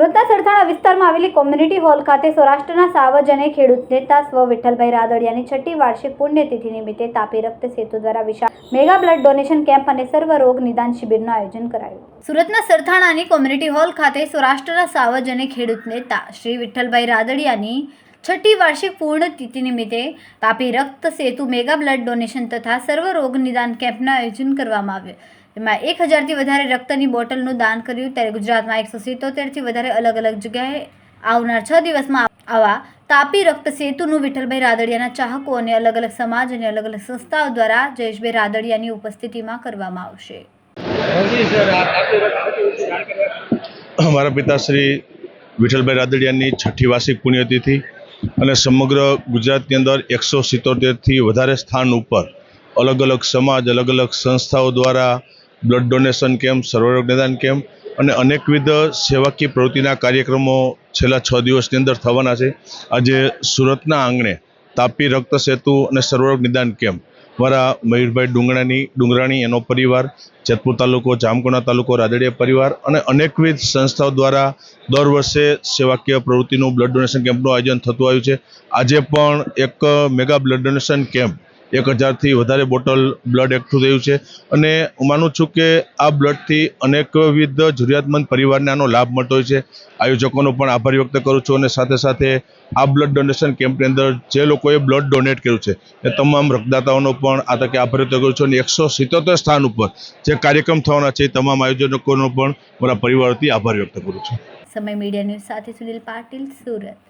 વિસ્તારમાં આવેલી community hall ખાતે સૌરાષ્ટ્રના સાવજ અને ખેડૂત નેતા સ્વ વિઠ્ઠલભાઈ રાદડિયાની છઠ્ઠી વાર્ષિક પુણ્યતિથિ નિમિત્તે તાપી રક્ત સેતુ દ્વારા વિશાળ મેગા બ્લડ ડોનેશન કેમ્પ અને સર્વ રોગ નિદાન શિબિરનું આયોજન કરાયું. સુરતના સરથાણાની કોમ્યુનિટી હોલ ખાતે સૌરાષ્ટ્રના સાવજ અને ખેડૂત નેતા શ્રી વિઠ્ઠલભાઈ રાદડિયાની છઠ્ઠી વાર્ષિક પૂર્ણતિથિ નિમિત્તે તાપી રક્ત સેતુ મેગા બ્લડ ડોનેશન તથા સર્વ રોગ નિદાન કેમ્પનું આયોજન કરવામાં આવ્યું. એમાં એક હજારથી વધારે રક્તની બોટલનું દાન કર્યું. ત્યારે ગુજરાતમાં એકસો સિત્તોતેરથી વધારે અલગ અલગ જગ્યાએ આવનાર છ દિવસમાં આવા તાપી રક્ત સેતુનું વિઠ્ઠલભાઈ રાદડિયાના ચાહકો અને અલગ અલગ સમાજ અને અલગ અલગ સંસ્થાઓ દ્વારા જયેશભાઈ રાદડિયાની ઉપસ્થિતિમાં કરવામાં આવશે. અમારા પિતાશ્રી વિઠ્ઠલભાઈ રાદડિયાની છઠ્ઠી વાર્ષિક પુણ્યતિથિ અને સમગ્ર ગુજરાતની અંદર એકસો સિત્તોતેરથી વધારે સ્થાન ઉપર અલગ અલગ સમાજ અલગ અલગ સંસ્થાઓ દ્વારા બ્લડ ડોનેશન કેમ્પ સર્વરોગ નિદાન કેમ્પ અને અનેકવિધ સેવાકીય પ્રવૃત્તિના કાર્યક્રમો છેલ્લા છ દિવસની અંદર થવાના છે. આજે સુરતના આંગણે તાપી રક્ત સેતુ અને સર્વરોગ નિદાન કેમ્પ મારા મયુરભાઈ ડુંગરાની, ડુંગરાણી એનો પરિવાર, જેતપુર તાલુકો, જામકોના તાલુકો, રાદડિયા પરિવાર અને અનેકવિધ સંસ્થાઓ દ્વારા દર વર્ષે સેવાકીય પ્રવૃત્તિનું બ્લડ ડોનેશન કેમ્પનું આયોજન થતું આવ્યું છે. આજે પણ એક મેગા બ્લડ ડોનેશન કેમ્પ એક હજારથી વધારે બોટલ બ્લડ એકઠું થયું છે. અને હું માનું છું કે આ બ્લડથી અનેકવિધ જરૂરિયાતમંદ પરિવારને આનો લાભ મળતો હોય છે. આયોજકોનો પણ આભાર વ્યક્ત કરું છું અને સાથે સાથે આ બ્લડ ડોનેશન કેમ્પની અંદર જે લોકોએ બ્લડ ડોનેટ કર્યું છે, એ તમામ રક્તદાતાઓનો પણ આ તકે આભાર વ્યક્ત કરું છું. અને એકસો સિત્તોતેર સ્થાન ઉપર જે કાર્યક્રમ થવાના છે, એ તમામ આયોજકોનો પણ મારા પરિવારથી આભાર વ્યક્ત કરું છું. સમય મીડિયા ન્યૂઝ સાથે સુનિલ પાટીલ, સુરત.